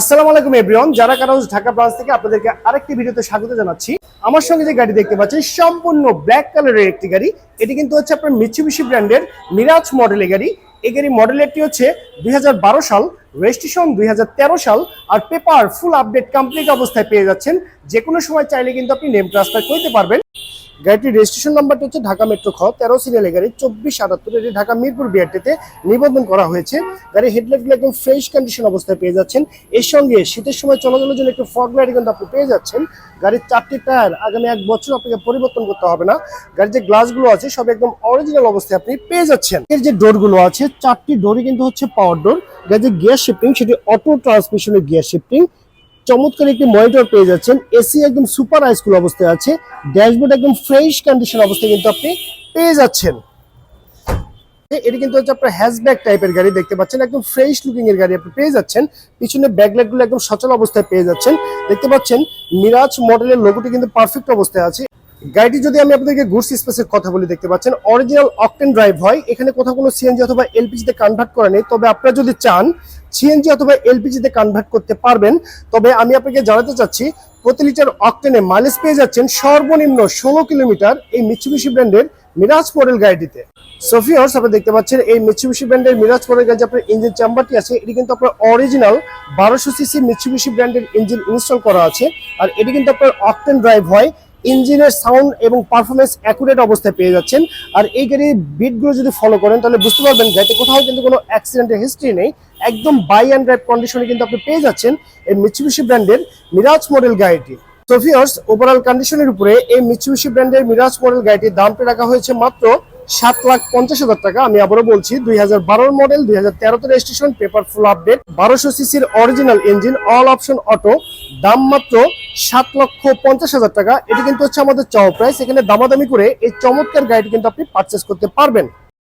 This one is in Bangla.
আসসালামু আলাইকুম এভরিওয়ান, যারা কারণ ঢাকা ব্রাঞ্চ থেকে আপনাদেরকে আরেকটি ভিডিওতে স্বাগত জানাচ্ছি। আমার সঙ্গে যে গাড়ি দেখতে পাচ্ছেন, সম্পূর্ণ ব্ল্যাক কালারের একটি গাড়ি। এটি কিন্তু হচ্ছে আপনার মিচুবিশি ব্র্যান্ডের মিরাজ মডেলের গাড়ি। এই গাড়ি মডেলেরটি হচ্ছে দুই হাজার বারো সাল রেজিস্ট্রেশন দুই হাজার তেরো সাল, আর পেপার ফুল আপডেট কমপ্লিট অবস্থায় পেয়ে যাচ্ছেন। যে কোনো সময় চাইলে কিন্তু আপনি নেম ট্রান্সফার করতে পারবেন। গাড়িটির রেজিস্ট্রেশন নাম্বারটি হচ্ছে ঢাকা মেট্রো খ, তেরো সিরিয়ালের গাড়ি, চব্বিশ সাতাত্তর, এটি ঢাকা মিরপুর বিআরটিতে নিবন্ধন করা হয়েছে। গাড়ির হেডলাইটগুলো একদম ফ্রেশ কন্ডিশন অবস্থায় পেয়ে যাচ্ছেন। এর সঙ্গে শীতের সময় চলাচলের জন্য একটু ফগ লাইট কিন্তু আপনি পেয়ে যাচ্ছেন। গাড়ির চারটি টায়ার আগামী এক বছর আপনাকে পরিবর্তন করতে হবে না। গাড়ির যে গ্লাসগুলো আছে, সব একদম অরিজিনাল অবস্থায় আপনি পেয়ে যাচ্ছেন। এর যে ডোরগুলো আছে, চারটি ডোরই কিন্তু হচ্ছে পাওয়ার ডোর গাড়ির যে গিয়ার শিফটিং সেটি অটো ট্রান্সমিশনের গিয়ার শিফটিং চমৎকার একটি মনিটর পেয়ে যাচ্ছেন। এসি একদম সুপার হাইস্কুল অবস্থায় আছে। ড্যাশবোর্ড একদম ফ্রেশ কন্ডিশন অবস্থায় কিন্তু আপনি পেয়ে যাচ্ছেন। এটি কিন্তু হচ্ছে আপনার হ্যাশব্যাক টাইপের গাড়ি দেখতে পাচ্ছেন। একদম ফ্রেশ লুকিং এর গাড়ি আপনি পেয়ে যাচ্ছেন। পিছনে ব্যাকলাইটগুলো একদম সচল অবস্থায় পেয়ে যাচ্ছেন। দেখতে পাচ্ছেন মিরাজ মডেলের লোগোটি কিন্তু পারফেক্ট অবস্থায় আছে। গাড়িটি যদি আমি আপনাদেরকে গুডস স্পেসের কথা বলি, দেখতে পাচ্ছেন অরিজিনাল অকটেন ড্রাইভ হয়। এখানে কোথাও কোনো সিএনজি অথবা এলপিজি তে কনভার্ট করা নেই। তবে আপনারা যদি চান সিএনজি অথবা এলপিজি তে কনভার্ট করতে পারবেন। তবে আমি আপনাকে জানাতে চাচ্ছি, প্রতি লিটার অকটেনে মাইলেজ পেয়ে যাচ্ছেন সর্বনিম্ন ষোলো কিলোমিটার এই মিচুবিশি ব্র্যান্ডের মিরাজ মডেল গাড়িটিতে। সোফিয়ার্স আপনি দেখতে পাচ্ছেন এই মিচুবিশি ব্র্যান্ডের মিরাজ মডেল গাড়ি আপনার ইঞ্জিন চেম্বারটি আছে। এটি কিন্তু আপনার অরিজিনাল বারোশো সিসি মিচুবিশি ব্র্যান্ডের ইঞ্জিন ইনস্টল করা আছে। আর এটি কিন্তু আপনার অকটেন ড্রাইভ হয়। ইঞ্জিনের সাউন্ড এবং পারফরমেন্স অ্যাকুরেট অবস্থায় পেয়ে যাচ্ছেন। আর এই গাড়ির বিটগুলো যদি ফলো করেন, তাহলে বুঝতে পারবেন গাড়িতে কোথাও কিন্তু কোনো অ্যাক্সিডেন্টের হিস্ট্রি নেই। একদম বাই অ্যান্ড ড্রাইভ কন্ডিশনে কিন্তু আপনি পেয়ে যাচ্ছেন এই মিচুবিশি ব্র্যান্ডের মিরাজ মডেল গাড়িটি। সোফিয়ার্স ওভারঅল কন্ডিশনের উপরে এই মিচুবিশি ব্র্যান্ডের মিরাজ মডেল গাড়িটির দামটা রাখা হয়েছে মাত্র সাত লাখ পঞ্চাশ হাজার টাকা। আমি আবারও বলছি, দুই হাজার বারোর মডেল দুই হাজার তেরোতে রেজিস্ট্রেশন পেপার ফুল আপডেট বারোশো সিসির original engine all option auto দাম মাত্র সাত লক্ষ পঞ্চাশ হাজার টাকা। এটি কিন্তু হচ্ছে আমাদের চাও প্রাইস এখানে দামাদামি করে এই চমৎকার গাড়িটি কিন্তু আপনি পারচেস করতে পারবেন।